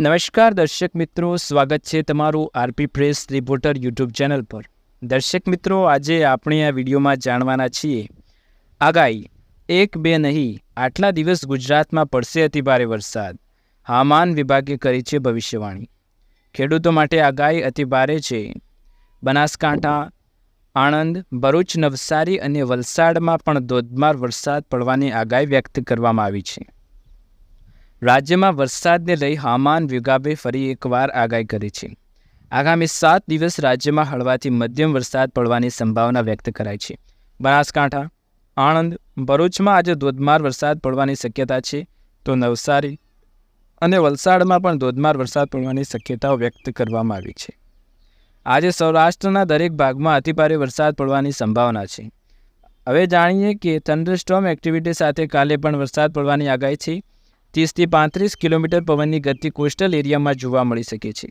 નમસ્કાર, દર્શક મિત્રો. સ્વાગત છે તમારું RP press reporter YouTube channel પર. દર્શક મિત્રો, આજે આપણે આ વિડીયોમાં જાણવાના છીએ. આગાહી, એક બે નહીં, આટલા દિવસ ગુજરાતમાં પડશે અતિભારે વરસાદ. હવામાન વિભાગે કરી છે ભવિષ્યવાણી. ખેડૂતો માટે આગાહી અતિભારે છે. બનાસકાંઠા, આણંદ, ભરૂચ, નવસારી અને વલસાડમાં પણ ધોધમાર વરસાદ પડવાની આગાહી વ્યક્ત કરવામાં આવી છે. રાજ્યમાં વરસાદને લઈ હવામાન વિભાગે ફરી એકવાર આગાહી કરી છે. આગામી સાત દિવસ રાજ્યમાં હળવાથી મધ્યમ વરસાદ પડવાની સંભાવના વ્યક્ત કરાઈ છે. બનાસકાંઠા, આણંદ, ભરૂચમાં આજે ધોધમાર વરસાદ પડવાની શક્યતા છે. તો નવસારી અને વલસાડમાં પણ ધોધમાર વરસાદ પડવાની શક્યતાઓ વ્યક્ત કરવામાં આવી છે. આજે સૌરાષ્ટ્રના દરેક ભાગમાં અતિભારે વરસાદ પડવાની સંભાવના છે. હવે જાણીએ કે થંડરસ્ટોમ એક્ટિવિટી સાથે કાલે પણ વરસાદ પડવાની આગાહી છે. ત્રીસથી પાંત્રીસ કિલોમીટર પવનની ગતિ કોસ્ટલ એરિયામાં જોવા મળી શકે છે.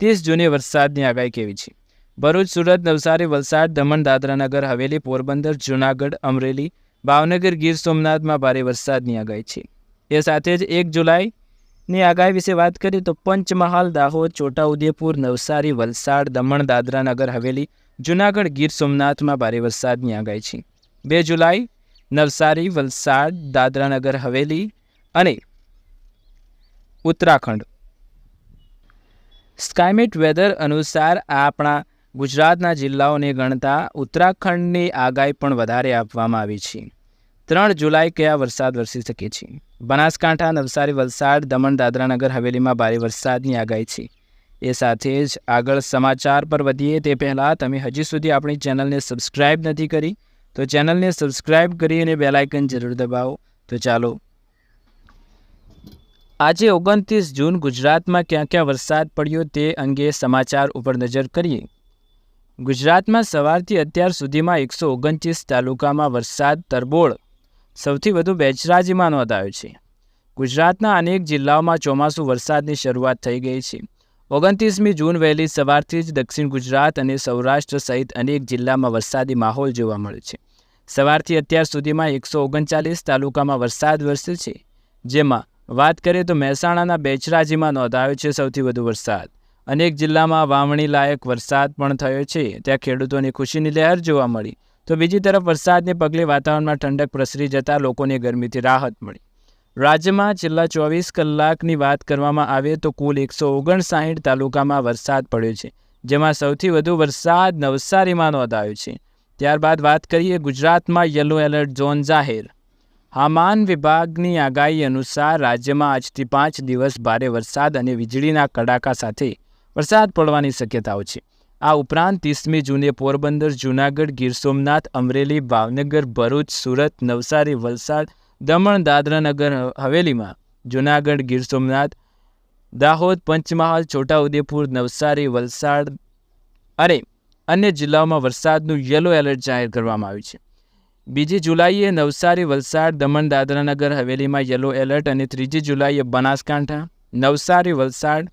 ત્રીસ જૂને વરસાદની આગાહી કેવી છે? ભરૂચ, સુરત, નવસારી, વલસાડ, દમણ, દાદરાનગર, હવેલી, પોરબંદર, જૂનાગઢ, અમરેલી, ભાવનગર, ગીર સોમનાથમાં ભારે વરસાદની આગાહી છે. એ સાથે જ એક જુલાઈની આગાહી વિશે વાત કરીએ તો પંચમહાલ, દાહોદ, છોટાઉદેપુર, નવસારી, વલસાડ, દમણ, દાદરાનગર, હવેલી, જૂનાગઢ, ગીર સોમનાથમાં ભારે વરસાદની આગાહી છે. બે જુલાઈ, નવસારી, વલસાડ, દાદરાનગર, હવેલી અને ઉત્તરાખંડ. સ્કાયમેટ વેધર અનુસાર આપણા ગુજરાતના જિલ્લાઓને ગણતા ઉત્તરાખંડની આગાહી પણ વધારે આપવામાં આવી છે. ત્રણ જુલાઈ કયા વરસાદ વરસી શકે છે? બનાસકાંઠા, નવસારી, વલસાડ, દમણ, દાદરાનગર, હવેલીમાં ભારે વરસાદની આગાહી છે. એ સાથે જ આગળ સમાચાર પર વધીએ તે પહેલાં તમે હજી સુધી આપણી ચેનલને સબસ્ક્રાઈબ નથી કરી તો ચેનલને સબસ્ક્રાઈબ કરી અને બેલાઇકન જરૂર દબાવો. તો ચાલો આજે ઓગણત્રીસ જૂન ગુજરાતમાં ક્યાં ક્યાં વરસાદ પડ્યો તે અંગે સમાચાર ઉપર નજર કરીએ. ગુજરાતમાં સવારથી અત્યાર સુધીમાં એકસો ઓગણત્રીસ તાલુકામાં વરસાદ તરબોળ. સૌથી વધુ બેચરાજીમાં નોંધાયો છે. ગુજરાતના અનેક જિલ્લાઓમાં ચોમાસું વરસાદની શરૂઆત થઈ ગઈ છે. ઓગણત્રીસમી જૂન વહેલી સવારથી જ દક્ષિણ ગુજરાત અને સૌરાષ્ટ્ર સહિત અનેક જિલ્લામાં વરસાદી માહોલ જોવા મળે છે. સવારથી અત્યાર સુધીમાં એકસો ઓગણચાલીસ તાલુકામાં વરસાદ વરસ્યો છે, જેમાં વાત કરીએ તો મહેસાણાના બેચરાજીમાં નોંધાયો છે સૌથી વધુ વરસાદ. અનેક જિલ્લામાં વાવણી લાયક વરસાદ પણ થયો છે. ત્યાં ખેડૂતોની ખુશીની લહેર જોવા મળી. તો બીજી તરફ વરસાદને પગલે વાતાવરણમાં ઠંડક પ્રસરી જતાં લોકોને ગરમીથી રાહત મળી. રાજ્યમાં છેલ્લા ચોવીસ કલાકની વાત કરવામાં આવે તો કુલ એકસો ઓગણસાઠ તાલુકામાં વરસાદ પડ્યો છે, જેમાં સૌથી વધુ વરસાદ નવસારીમાં નોંધાયો છે. ત્યારબાદ વાત કરીએ ગુજરાતમાં યલો એલર્ટ ઝોન જાહેર. હવામાન વિભાગની આગાહી અનુસાર રાજ્યમાં આજથી પાંચ દિવસ ભારે વરસાદ અને વીજળીના કડાકા સાથે વરસાદ પડવાની શક્યતાઓ છે. આ ઉપરાંત ત્રીસમી જૂને પોરબંદર, જૂનાગઢ, ગીર સોમનાથ, અમરેલી, ભાવનગર, ભરૂચ, સુરત, નવસારી, વલસાડ, દમણ, દાદરાનગર, હવેલીમાં જૂનાગઢ, ગીર સોમનાથ, દાહોદ, પંચમહાલ, છોટાઉદેપુર, નવસારી, વલસાડ અને અન્ય જિલ્લાઓમાં વરસાદનું યલો એલર્ટ જાહેર કરવામાં આવ્યું છે. બીજી જુલાઈએ નવસારી, વલસાડ, દમણ, દાદરાનગર, હવેલીમાં યલો એલર્ટ અને ત્રીજી જુલાઈએ બનાસકાંઠા, નવસારી, વલસાડ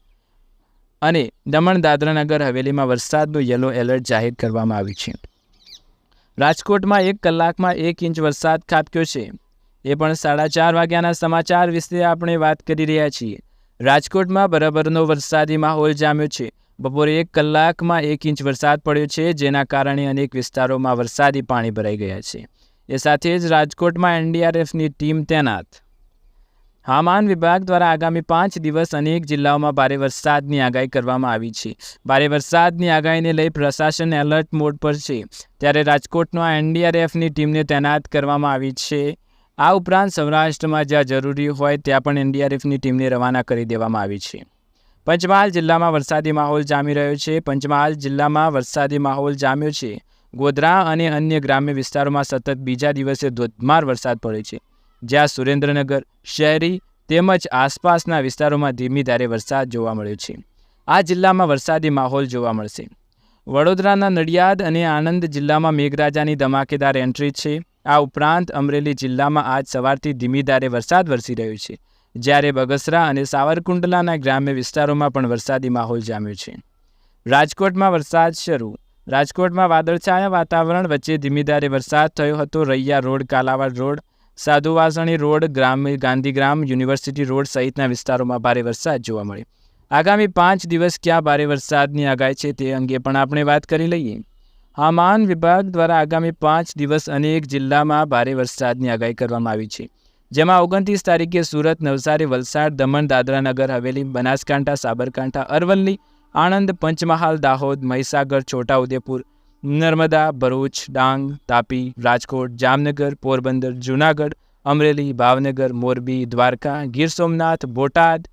અને દમણ, દાદરાનગર, હવેલીમાં વરસાદનું યલો એલર્ટ જાહેર કરવામાં આવ્યું છે. રાજકોટમાં એક કલાકમાં એક ઇંચ વરસાદ ખાબક્યો છે. એ પણ સાડા ચાર વાગ્યાના સમાચાર વિશે આપણે વાત કરી રહ્યા છીએ. રાજકોટમાં બરાબરનો વરસાદી માહોલ જામ્યો છે. બપોરે એક કલાકમાં એક ઇંચ વરસાદ પડ્યો છે, જેના કારણે અનેક વિસ્તારોમાં વરસાદી પાણી ભરાઈ ગયા છે. એ સાથે જ રાજકોટમાં એનડીઆરએફની ટીમ તૈનાત. હવામાન વિભાગ દ્વારા આગામી પાંચ દિવસ અનેક જિલ્લાઓમાં ભારે વરસાદની આગાહી કરવામાં આવી છે. ભારે વરસાદની આગાહીને લઈ પ્રશાસન એલર્ટ મોડ પર છે. ત્યારે રાજકોટમાં એનડીઆરએફની ટીમને તૈનાત કરવામાં આવી છે. આ ઉપરાંત સૌરાષ્ટ્રમાં જ્યાં જરૂરી હોય ત્યાં પણ એનડીઆરએફની ટીમને રવાના કરી દેવામાં આવી છે. પંચમહાલ જિલ્લામાં વરસાદી માહોલ જામી રહ્યો છે. પંચમહાલ જિલ્લામાં વરસાદી માહોલ જામ્યો છે. ગોધરા અને અન્ય ગ્રામ્ય વિસ્તારોમાં સતત બીજા દિવસે ધોધમાર વરસાદ પડે છે. જ્યાં સુરેન્દ્રનગર, શહેરી તેમજ આસપાસના વિસ્તારોમાં ધીમી ધારે વરસાદ જોવા મળ્યો છે. આ જિલ્લામાં વરસાદી માહોલ જોવા મળશે. વડોદરાના નડિયાદ અને આણંદ જિલ્લામાં મેઘરાજાની ધમાકેદાર એન્ટ્રી છે. આ ઉપરાંત અમરેલી જિલ્લામાં આજ સવારથી ધીમી ધારે વરસાદ વરસી રહ્યો છે. જ્યારે બગસરા અને સાવરકુંડલાના ગ્રામ્ય વિસ્તારોમાં પણ વરસાદી માહોલ જામ્યો છે. રાજકોટમાં વરસાદ શરૂ રાજકોટમાં વાદળછાયા વાતાવરણ વચ્ચે ધીમીધારે વરસાદ થયો હતો. Raiya road, Kalawad road Sadhuvasani road, ગ્રામ, ગાંધીગ્રામ યુનિવર્સિટી રોડ સહિતના વિસ્તારોમાં ભારે વરસાદ જોવા મળ્યો. આગામી પાંચ દિવસ ક્યાં ભારે વરસાદની આગાહી છે તે અંગે પણ આપણે વાત કરી લઈએ. હવામાન વિભાગ દ્વારા આગામી પાંચ દિવસ અનેક જિલ્લામાં ભારે વરસાદની આગાહી કરવામાં આવી છે. જેમાં ઓગણત્રીસ તારીખે સુરત, નવસારી, વલસાડ, દમણ દાદરાનગર હવેલી, બનાસકાંઠા, સાબરકાંઠા, અરવલ્લી આણંદ, પંચમહાલ, દાહોદ, મહીસાગર, છોટાઉદેપુર, નર્મદા, ભરૂચ, ડાંગ, તાપી, રાજકોટ, જામનગર, પોરબંદર, જૂનાગઢ, અમરેલી, ભાવનગર, મોરબી, દ્વારકા, ગીર સોમનાથ, બોટાદ.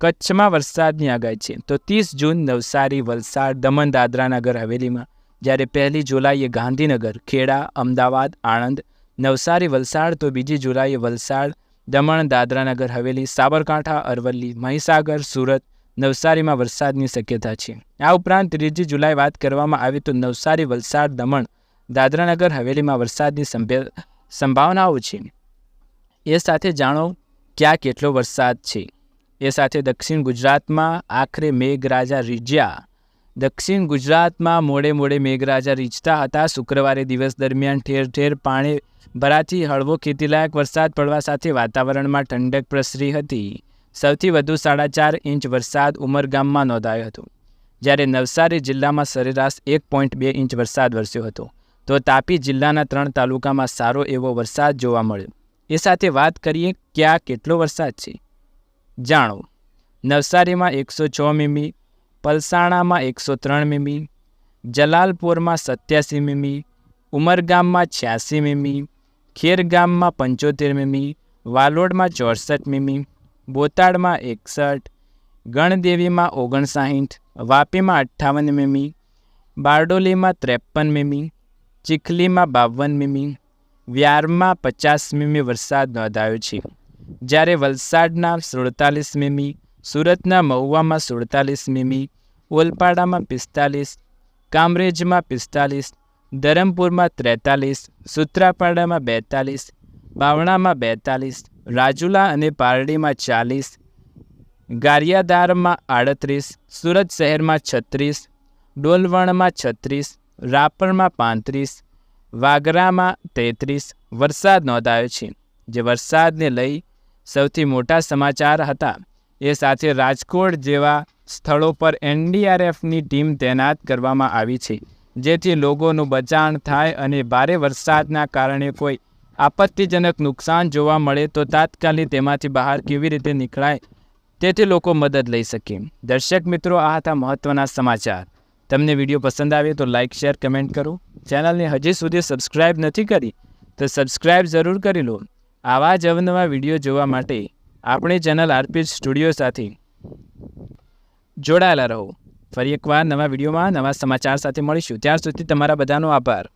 કચ્છમાં વરસાદની આગાહી છે. તો ત્રીસ જૂન નવસારી, વલસાડ, દમણ, દાદરાનગર હવેલીમાં જ્યારે પહેલી જુલાઈએ ગાંધીનગર, ખેડા, અમદાવાદ, આણંદ, નવસારી, વલસાડ, તો બીજી જુલાઈએ વલસાડ, દમણ, દાદરાનગર, હવેલી, સાબરકાંઠા, અરવલ્લી, મહીસાગર, સુરત નવસારીમાં વરસાદની શક્યતા છે. આ ઉપરાંત ત્રીજી જુલાઈ વાત કરવામાં આવે તો નવસારી વલસાડ દમણ દાદરાનગર હવેલીમાં વરસાદની સંભાવનાઓ છે. એ સાથે જાણો ક્યાં કેટલો વરસાદ છે. એ સાથે દક્ષિણ ગુજરાતમાં આખરે મેઘરાજા રીજ્યા દક્ષિણ ગુજરાતમાં મોડે મોડે મેઘરાજા રીંચતા હતા. શુક્રવારે દિવસ દરમિયાન ઠેર ઠેર પાણી ભરાથી હળવો ખેતીલાયક વરસાદ પડવા સાથે વાતાવરણમાં ઠંડક પ્રસરી હતી. સૌથી વધુ સાડા ચાર ઇંચ વરસાદ ઉમરગામમાં નોંધાયો હતો. જ્યારે નવસારી જિલ્લામાં સરેરાશ એક પોઈન્ટ બે ઇંચ વરસાદ વરસ્યો હતો, તો તાપી જિલ્લાના ત્રણ તાલુકામાં સારો એવો વરસાદ જોવા મળ્યો. એ સાથે વાત કરીએ કે આ કેટલો વરસાદ છે? જાણો, નવસારીમાં એકસો છ મીમી, પલસાણામાં એકસો ત્રણ મીમી, જલાલપુરમાં સત્યાસી મીમી, ઉમરગામમાં છ્યાસી મીમી, ખેરગામમાં પંચોતેર મીમી, વાલોડમાં ચોસઠ મીમી બોતાડમાં એકસઠ, ગણદેવીમાં ઓગણસાઠ વાપીમાં અઠ્ઠાવન મીમી, બારડોલીમાં ત્રેપન મીમી, ચીખલીમાં બાવન મીમી, વ્યારમાં પચાસ મીમી વરસાદ નોંધાયો છે. જ્યારે વલસાડના સુડતાલીસ મીમી, સુરતના મહુવામાં સુડતાલીસ મીમી, ઓલપાડામાં પિસ્તાલીસ, કામરેજમાં પિસ્તાલીસ, ધરમપુરમાં ત્રેતાલીસ, સુત્રાપાડામાં બેતાલીસ, બાવણામાં બેતાલીસ રાજુલા અને પારડીમાં ચાલીસ ગારિયાદારમાં આડત્રીસ, સુરત શહેરમાં છત્રીસ, ડોલવણમાં છત્રીસ, રાપરમાં પાંત્રીસ, વાગરામાં તેત્રીસ વરસાદ નોંધાયો છે. જે વરસાદને લઈ સૌથી મોટા સમાચાર હતા. એ સાથે રાજકોટ જેવા સ્થળો પર એનડીઆરએફની ટીમ તૈનાત કરવામાં આવી છે. જેથી લોકોનું બચાણ થાય અને ભારે વરસાદના કારણે કોઈ આપત્તિજનક નુકસાન જોવા મળે તો તાત્કાલિક તેમાંથી બહાર કેવી રીતે નીકળાય તેથી લોકો મદદ લઈ શકે. દર્શક મિત્રો, આ હતા મહત્ત્વના સમાચાર. તમને વીડિયો પસંદ આવે તો લાઇક શેર, કમેન્ટ કરો. ચેનલને હજી સુધી સબસ્ક્રાઇબ નથી કરી તો સબસ્ક્રાઇબ જરૂર કરી લો. આવા જ અવનવા વીડિયો જોવા માટે આપણી ચેનલ આરપી સ્ટુડિયો સાથે જોડાયેલા રહો. ફરી એકવાર નવા વિડીયોમાં નવા સમાચાર સાથે મળીશું. ત્યાં સુધી તમારા બધાનો આભાર.